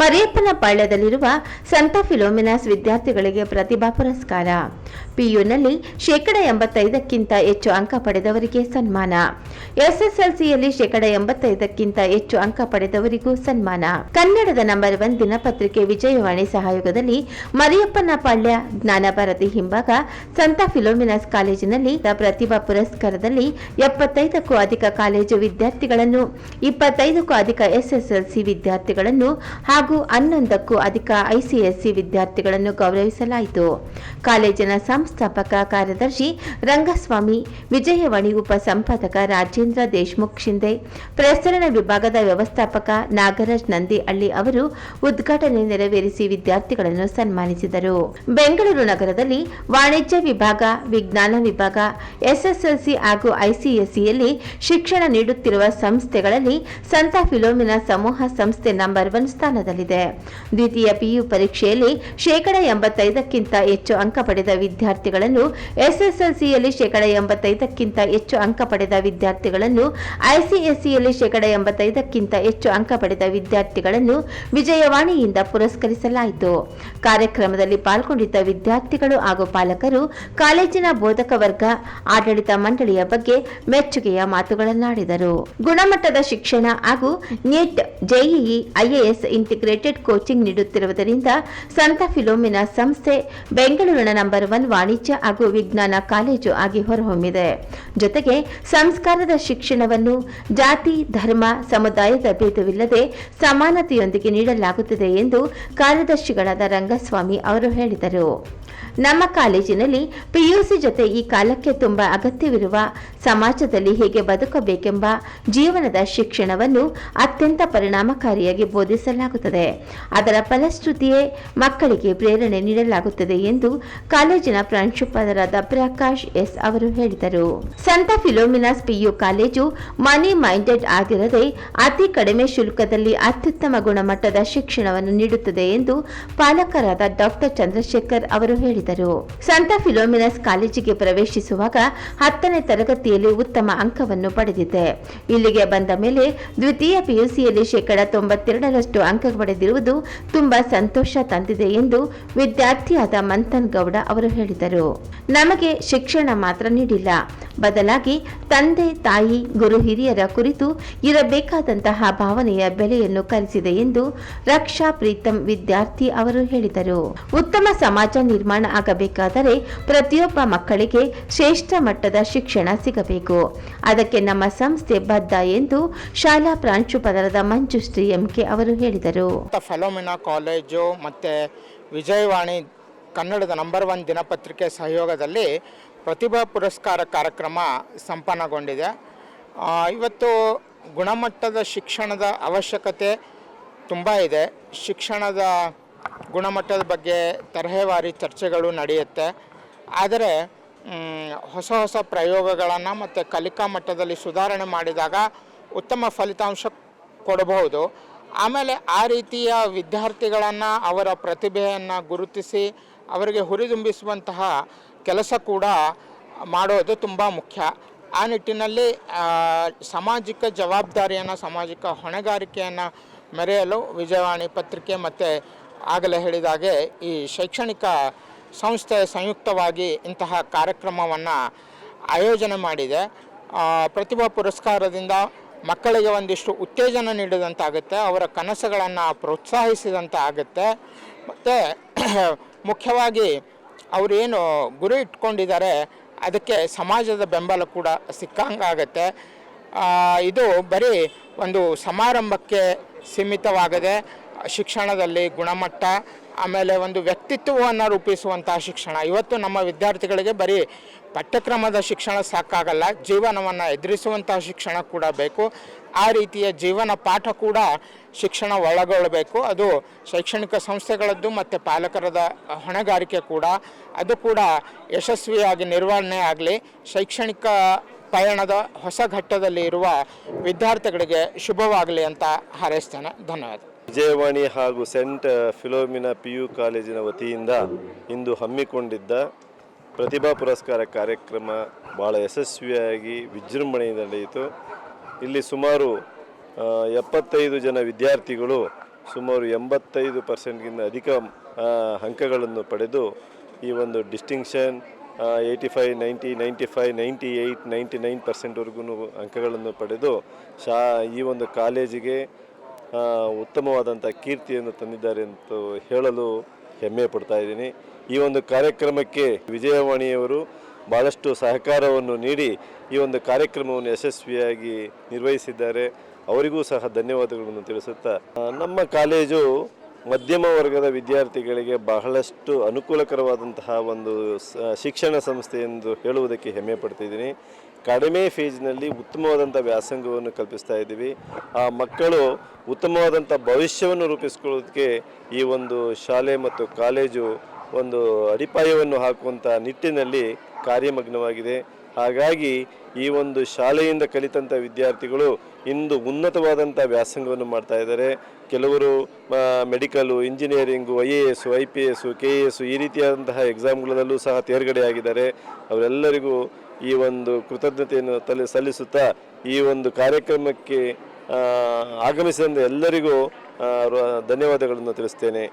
ಮರಿಯಪ್ಪನ ಪಾಳ್ಯದಲ್ಲಿರುವ ಸಂತ ಫಿಲೋಮಿನಾಸ್ ವಿದ್ಯಾರ್ಥಿಗಳಿಗೆ ಪ್ರತಿಭಾ ಪುರಸ್ಕಾರ. ಪಿಯುನಲ್ಲಿ ಶೇಕಡ ಎಂಬತ್ತೈದಕ್ಕಿಂತ ಹೆಚ್ಚು ಅಂಕ ಪಡೆದವರಿಗೆ ಸನ್ಮಾನ. ಎಸ್ಎಸ್ಎಲ್ಸಿಯಲ್ಲಿ ಶೇಕಡ ಎಂಬತ್ತೈದಕ್ಕಿಂತ ಹೆಚ್ಚು ಅಂಕ ಪಡೆದವರಿಗೂ ಸನ್ಮಾನ. ಕನ್ನಡದ ನಂಬರ್ ಒನ್ ದಿನಪತ್ರಿಕೆ ವಿಜಯವಾಣಿ ಸಹಯೋಗದಲ್ಲಿ ಮರಿಯಪ್ಪನ ಪಾಳ್ಯ ಜ್ಞಾನಭಾರತಿ ಹಿಂಭಾಗ ಸಂತ ಫಿಲೋಮಿನಾಸ್ ಕಾಲೇಜಿನಲ್ಲಿ ಪ್ರತಿಭಾ ಪುರಸ್ಕಾರದಲ್ಲಿ ಎಪ್ಪತ್ತೈದಕ್ಕೂ ಅಧಿಕ ಕಾಲೇಜು ವಿದ್ಯಾರ್ಥಿಗಳನ್ನು, ಇಪ್ಪತ್ತೈದಕ್ಕೂ ಅಧಿಕ ಎಸ್ಎಸ್ಎಲ್ಸಿ ವಿದ್ಯಾರ್ಥಿಗಳನ್ನು ಹಾಗೂ ಹನ್ನೊಂದಕ್ಕೂ ಅಧಿಕ ಐಸಿಎಸ್ಸಿ ವಿದ್ಯಾರ್ಥಿಗಳನ್ನು ಗೌರವಿಸಲಾಯಿತು. ಕಾಲೇಜಿನ ಸಂಸ್ಥಾಪಕ ಕಾರ್ಯದರ್ಶಿ ರಂಗಸ್ವಾಮಿ, ವಿಜಯವಾಣಿ ಉಪ ಸಂಪಾದಕ ರಾಜೇಂದ್ರ ದೇಶ್ಮುಖ್ ಶಿಂದೆ ಪ್ರಸರಣ ವಿಭಾಗದ ವ್ಯವಸ್ಥಾಪಕ ನಾಗರಾಜ್ ನಂದಿಹಳ್ಳಿ ಅವರು ಉದ್ಘಾಟನೆ ನೆರವೇರಿಸಿ ವಿದ್ಯಾರ್ಥಿಗಳನ್ನು ಸನ್ಮಾನಿಸಿದರು. ಬೆಂಗಳೂರು ನಗರದಲ್ಲಿ ವಾಣಿಜ್ಯ ವಿಭಾಗ, ವಿಜ್ಞಾನ ವಿಭಾಗ, ಎಸ್ಎಸ್ಎಲ್ಸಿ ಹಾಗೂ ಐಸಿಎಸ್ಸಿಯಲ್ಲಿ ಶಿಕ್ಷಣ ನೀಡುತ್ತಿರುವ ಸಂಸ್ಥೆಗಳಲ್ಲಿ ಸಂತ ಫಿಲೋಮಿನಾ ಸಮೂಹ ಸಂಸ್ಥೆ ನಂಬರ್ ಒನ್ ಸ್ಥಾನದಲ್ಲಿದೆ. ದ್ವಿತೀಯ ಪಿಯು ಪರೀಕ್ಷೆಯಲ್ಲಿ ಶೇಕಡ ಎಂಬತ್ತೈದಕ್ಕಿಂತ ಹೆಚ್ಚು ಅಂಕ ಪಡೆದ ವಿದ್ಯಾರ್ಥಿಗಳನ್ನು ಎಸ್ಎಸ್ಎಲ್ಸಿಯಲ್ಲಿ ಶೇಕಡ ಎಂಬತ್ತೈದಕ್ಕಿಂತ ಹೆಚ್ಚು ಅಂಕ ಪಡೆದ ವಿದ್ಯಾರ್ಥಿಗಳನ್ನು ಐಸಿಎಸ್ಇಯಲ್ಲಿ ಶೇಕಡ ಎಂಬತ್ತೈದಕ್ಕಿಂತ ಹೆಚ್ಚು ಅಂಕ ಪಡೆದ ವಿದ್ಯಾರ್ಥಿಗಳನ್ನು ವಿಜಯವಾಣಿಯಿಂದ ಪುರಸ್ಕರಿಸಲಾಯಿತು. ಕಾರ್ಯಕ್ರಮದಲ್ಲಿ ಪಾಲ್ಗೊಂಡಿದ್ದ ವಿದ್ಯಾರ್ಥಿಗಳು ಹಾಗೂ ಪಾಲಕರು ಕಾಲೇಜಿನ ಬೋಧಕ ವರ್ಗ, ಆಡಳಿತ ಮಂಡಳಿಯ ಬಗ್ಗೆ ಮೆಚ್ಚುಗೆಯ ಮಾತುಗಳನ್ನಾಡಿದರು. ಗುಣಮಟ್ಟದ ಶಿಕ್ಷಣ ಹಾಗೂ NEET JEE, IAS integrated coaching ನೀಡುತ್ತಿರುವುದರಿಂದ ಸಂತ ಫಿಲೋಮಿನಾ ಸಂಸ್ಥೆ ಬೆಂಗಳೂರಿನ ನಂಬರ್ ಒನ್ ವಾಣಿಜ್ಯ ಹಾಗೂ ವಿಜ್ಞಾನ ಕಾಲೇಜು ಆಗಿ ಹೊರಹೊಮ್ಮಿದೆ. ಜೊತೆಗೆ ಸಂಸ್ಕಾರದ ಶಿಕ್ಷಣವನ್ನು ಜಾತಿ ಧರ್ಮ ಸಮುದಾಯದ ಭೇದವಿಲ್ಲದೆ ಸಮಾನತೆಯೊಂದಿಗೆ ನೀಡಲಾಗುತ್ತದೆ ಎಂದು ಕಾರ್ಯದರ್ಶಿಗಳಾದ ರಂಗಸ್ವಾಮಿ ಅವರು ಹೇಳಿದರು. ನಮ್ಮ ಕಾಲೇಜಿನಲ್ಲಿ ಪಿಯುಸಿ ಜೊತೆ ಈ ಕಾಲಕ್ಕೆ ತುಂಬಾ ಅಗತ್ಯವಿರುವ ಸಮಾಜದಲ್ಲಿ ಹೇಗೆ ಬದುಕಬೇಕೆಂಬ ಜೀವನದ ಶಿಕ್ಷಣವನ್ನು ಅತ್ಯಂತ ಪರಿಣಾಮಕಾರಿಯಾಗಿ ಬೋಧಿಸಲಾಗುತ್ತದೆ. ಅದರ ಫಲಶ್ರುತಿಯೇ ಮಕ್ಕಳಿಗೆ ಪ್ರೇರಣೆ ನೀಡಲಾಗುತ್ತದೆ ಎಂದು ಕಾಲೇಜಿನ ಪ್ರಾಂಶುಪಾಲರಾದ ಪ್ರಕಾಶ್ ಎಸ್ ಅವರು ಹೇಳಿದರು. ಸಂತ Philomena's PU college money minded ಆಗಿರದೆ ಅತಿ ಕಡಿಮೆ ಶುಲ್ಕದಲ್ಲಿ ಅತ್ಯುತ್ತಮ ಗುಣಮಟ್ಟದ ಶಿಕ್ಷಣವನ್ನು ನೀಡುತ್ತದೆ ಎಂದು ಪಾಲಕರಾದ ಡಾಕ್ಟರ್ ಚಂದ್ರಶೇಖರ್ ಅವರು ಸಂತ ಫಿಲೋಮಿನಸ್ ಕಾಲೇಜಿಗೆ ಪ್ರವೇಶಿಸುವಾಗ ಹತ್ತನೇ ತರಗತಿಯಲ್ಲಿ ಉತ್ತಮ ಅಂಕವನ್ನು ಪಡೆದಿದೆ ಇಲ್ಲಿಗೆ ಬಂದ ಮೇಲೆ ದ್ವಿತೀಯ ಪಿಯುಸಿಯಲ್ಲಿ ಶೇಕಡ ತೊಂಬತ್ತೆರಡರಷ್ಟು ಅಂಕ ಪಡೆದಿರುವುದು ತುಂಬಾ ಸಂತೋಷ ತಂದಿದೆ ಎಂದು ವಿದ್ಯಾರ್ಥಿಯಾದ ಮಂಥನ್ ಗೌಡ ಅವರು ಹೇಳಿದರು. ನಮಗೆ ಶಿಕ್ಷಣ ಮಾತ್ರ ನೀಡಿಲ್ಲ. ಬದಲಾಗಿ ತಂದೆ, ತಾಯಿ, ಗುರು ಹಿರಿಯರ ಕುರಿತು ಇರಬೇಕಾದಂತಹ ಭಾವನೆಯ ಬೆಲೆಯನ್ನು ಕಲಿಸಿದೆ ಎಂದು ರಕ್ಷಾ ಪ್ರೀತಂ ವಿದ್ಯಾರ್ಥಿ ಅವರು ಹೇಳಿದರು. ಉತ್ತಮ ಸಮಾಜ ನಿರ್ಮಾಣ ಆಗಬೇಕಾದರೆ ಪ್ರತಿಯೊಬ್ಬ ಮಕ್ಕಳಿಗೆ ಶ್ರೇಷ್ಠ ಮಟ್ಟದ ಶಿಕ್ಷಣ ಸಿಗಬೇಕು. ಅದಕ್ಕೆ ನಮ್ಮ ಸಂಸ್ಥೆ ಬದ್ಧ ಎಂದು ಶಾಲಾ ಪ್ರಾಂಶುಪಾಲರಾದ ಮಂಜುಶ್ರೀ ಎಂಕೆ ಅವರು ಹೇಳಿದರು. ಫಲೋಮಿನಾ ಕಾಲೇಜು ಮತ್ತೆ ವಿಜಯವಾಣಿ ಕನ್ನಡದ ನಂಬರ್ ಒನ್ ದಿನಪತ್ರಿಕೆ ಸಹಯೋಗದಲ್ಲಿ ಪ್ರತಿಭಾ ಪುರಸ್ಕಾರ ಕಾರ್ಯಕ್ರಮ ಸಂಪನ್ನಗೊಂಡಿದೆ. ಇವತ್ತು ಗುಣಮಟ್ಟದ ಶಿಕ್ಷಣದ ಅವಶ್ಯಕತೆ ತುಂಬ ಇದೆ. ಶಿಕ್ಷಣದ ಗುಣಮಟ್ಟದ ಬಗ್ಗೆ ತರಹೇವಾರಿ ಚರ್ಚೆಗಳು ನಡೆಯುತ್ತೆ. ಆದರೆ ಹೊಸ ಹೊಸ ಪ್ರಯೋಗಗಳನ್ನು ಮತ್ತು ಕಲಿಕಾ ಮಟ್ಟದಲ್ಲಿ ಸುಧಾರಣೆ ಮಾಡಿದಾಗ ಉತ್ತಮ ಫಲಿತಾಂಶ ಕೊಡಬಹುದು. ಆಮೇಲೆ ಆ ರೀತಿಯ ವಿದ್ಯಾರ್ಥಿಗಳನ್ನು ಅವರ ಪ್ರತಿಭೆಯನ್ನು ಗುರುತಿಸಿ ಅವರಿಗೆ ಹುರಿದುಂಬಿಸುವಂತಹ ಕೆಲಸ ಕೂಡ ಮಾಡೋದು ತುಂಬ ಮುಖ್ಯ. ಆ ನಿಟ್ಟಿನಲ್ಲಿ ಸಾಮಾಜಿಕ ಜವಾಬ್ದಾರಿಯನ್ನು, ಸಾಮಾಜಿಕ ಹೊಣೆಗಾರಿಕೆಯನ್ನು ಮೆರೆಯಲು ವಿಜಯವಾಣಿ ಪತ್ರಿಕೆ ಮತ್ತು ಆಗಲೇ ಹೇಳಿದಾಗೆ ಈ ಶೈಕ್ಷಣಿಕ ಸಂಸ್ಥೆ ಸಂಯುಕ್ತವಾಗಿ ಇಂತಹ ಕಾರ್ಯಕ್ರಮವನ್ನು ಆಯೋಜನೆ ಮಾಡಿದೆ. ಪ್ರತಿಭಾ ಪುರಸ್ಕಾರದಿಂದ ಮಕ್ಕಳಿಗೆ ಒಂದಿಷ್ಟು ಉತ್ತೇಜನ ನೀಡಿದಂತಾಗುತ್ತೆ, ಅವರ ಕನಸುಗಳನ್ನು ಪ್ರೋತ್ಸಾಹಿಸಿದಂಥ ಆಗುತ್ತೆ. ಮತ್ತು ಮುಖ್ಯವಾಗಿ ಅವರೇನು ಗುರಿ ಇಟ್ಕೊಂಡಿದ್ದಾರೆ, ಅದಕ್ಕೆ ಸಮಾಜದ ಬೆಂಬಲ ಕೂಡ ಸಿಕ್ಕಂಗಾಗತ್ತೆ ಇದು ಬರೀ ಒಂದು ಸಮಾರಂಭಕ್ಕೆ ಸೀಮಿತವಾಗದೆ ಶಿಕ್ಷಣದಲ್ಲಿ ಗುಣಮಟ್ಟ, ಆಮೇಲೆ ಒಂದು ವ್ಯಕ್ತಿತ್ವವನ್ನು ರೂಪಿಸುವಂತಹ ಶಿಕ್ಷಣ. ಇವತ್ತು ನಮ್ಮ ವಿದ್ಯಾರ್ಥಿಗಳಿಗೆ ಬರೀ ಪಠ್ಯಕ್ರಮದ ಶಿಕ್ಷಣ ಸಾಕಾಗಲ್ಲ, ಜೀವನವನ್ನು ಎದುರಿಸುವಂತಹ ಶಿಕ್ಷಣ ಕೂಡ ಬೇಕು. ಆ ರೀತಿಯ ಜೀವನ ಪಾಠ ಕೂಡ ಶಿಕ್ಷಣ ಒಳಗೊಳ್ಳಬೇಕು ಅದು ಶೈಕ್ಷಣಿಕ ಸಂಸ್ಥೆಗಳದ್ದು ಮತ್ತು ಪಾಲಕರದ ಹೊಣೆಗಾರಿಕೆ ಕೂಡ. ಅದು ಕೂಡ ಯಶಸ್ವಿಯಾಗಿ ನಿರ್ವಹಣೆ ಆಗಲಿ, ಶೈಕ್ಷಣಿಕ ಪಯಣದ ಹೊಸ ಘಟ್ಟದಲ್ಲಿ ಇರುವ ವಿದ್ಯಾರ್ಥಿಗಳಿಗೆ ಶುಭವಾಗಲಿ ಅಂತ ಹಾರೈಸ್ತೇನೆ. ಧನ್ಯವಾದ. ವಿಜಯವಾಣಿ ಹಾಗೂ ಸೆಂಟ್ ಫಿಲೋಮಿನಾ ಪಿ ಯು ಕಾಲೇಜಿನ ವತಿಯಿಂದ ಇಂದು ಹಮ್ಮಿಕೊಂಡಿದ್ದ ಪ್ರತಿಭಾ ಪುರಸ್ಕಾರ ಕಾರ್ಯಕ್ರಮ ಭಾಳ ಯಶಸ್ವಿಯಾಗಿ ವಿಜೃಂಭಣೆಯಿಂದ ನಡೆಯಿತು. ಇಲ್ಲಿ ಸುಮಾರು ಎಪ್ಪತ್ತೈದು ಜನ ವಿದ್ಯಾರ್ಥಿಗಳು ಸುಮಾರು ಎಂಬತ್ತೈದು ಪರ್ಸೆಂಟ್ಗಿಂತ ಅಧಿಕ ಅಂಕಗಳನ್ನು ಪಡೆದು ಈ ಒಂದು distinction eighty five, ninety ninety five, ninety eight, ninety nine ಪರ್ಸೆಂಟ್ವರೆಗೂ ಅಂಕಗಳನ್ನು ಪಡೆದು ಶಾ, ಈ ಒಂದು ಕಾಲೇಜಿಗೆ ಉತ್ತಮವಾದಂಥ ಕೀರ್ತಿಯನ್ನು ತಂದಿದ್ದಾರೆ ಅಂತ ಹೇಳಲು ಹೆಮ್ಮೆ ಪಡ್ತಾ ಇದ್ದೀನಿ. ಈ ಒಂದು ಕಾರ್ಯಕ್ರಮಕ್ಕೆ ವಿಜಯವಾಣಿಯವರು ಭಾಳಷ್ಟು ಸಹಕಾರವನ್ನು ನೀಡಿ ಈ ಒಂದು ಕಾರ್ಯಕ್ರಮವನ್ನು ಯಶಸ್ವಿಯಾಗಿ ನಿರ್ವಹಿಸಿದ್ದಾರೆ. ಅವರಿಗೂ ಸಹ ಧನ್ಯವಾದಗಳನ್ನು ತಿಳಿಸುತ್ತಾ, ನಮ್ಮ ಕಾಲೇಜು ಮಧ್ಯಮ ವರ್ಗದ ವಿದ್ಯಾರ್ಥಿಗಳಿಗೆ ಬಹಳಷ್ಟು ಅನುಕೂಲಕರವಾದಂತಹ ಒಂದು ಶಿಕ್ಷಣ ಸಂಸ್ಥೆ ಎಂದು ಹೇಳುವುದಕ್ಕೆ ಹೆಮ್ಮೆ ಪಡ್ತಿದ್ದೀನಿ ಕಡಿಮೆ ಫೀಸ್ನಲ್ಲಿ ಉತ್ತಮವಾದಂಥ ವ್ಯಾಸಂಗವನ್ನು ಕಲ್ಪಿಸ್ತಾ ಇದ್ದೀವಿ. ಆ ಮಕ್ಕಳು ಉತ್ತಮವಾದಂಥ ಭವಿಷ್ಯವನ್ನು ರೂಪಿಸ್ಕೊಳ್ಳೋದಕ್ಕೆ ಈ ಒಂದು ಶಾಲೆ ಮತ್ತು ಕಾಲೇಜು ಒಂದು ಅಡಿಪಾಯವನ್ನು ಹಾಕುವಂಥ ನಿಟ್ಟಿನಲ್ಲಿ ಕಾರ್ಯಮಗ್ನವಾಗಿದೆ. ಹಾಗಾಗಿ ಈ ಒಂದು ಶಾಲೆಯಿಂದ ಕಲಿತಂಥ ವಿದ್ಯಾರ್ಥಿಗಳು ಇಂದು ಉನ್ನತವಾದಂಥ ವ್ಯಾಸಂಗವನ್ನು ಮಾಡ್ತಾ ಇದ್ದಾರೆ. ಕೆಲವರು medical, engineering, I A S, I P S K A S ಈ ರೀತಿಯಾದಂತಹ ಎಕ್ಸಾಮ್ಗಳಲ್ಲೂ ಸಹ ತೇರ್ಗಡೆಯಾಗಿದ್ದಾರೆ ಅವರೆಲ್ಲರಿಗೂ ಈ ಒಂದು ಕೃತಜ್ಞತೆಯನ್ನು ತಲೆ ಸಲ್ಲಿಸುತ್ತಾ ಈ ಒಂದು ಕಾರ್ಯಕ್ರಮಕ್ಕೆ ಆಗಮಿಸಿದ ಆಗಮಿಸಿದಂಥ ಎಲ್ಲರಿಗೂ ಧನ್ಯವಾದಗಳನ್ನು ತಿಳಿಸ್ತೇನೆ.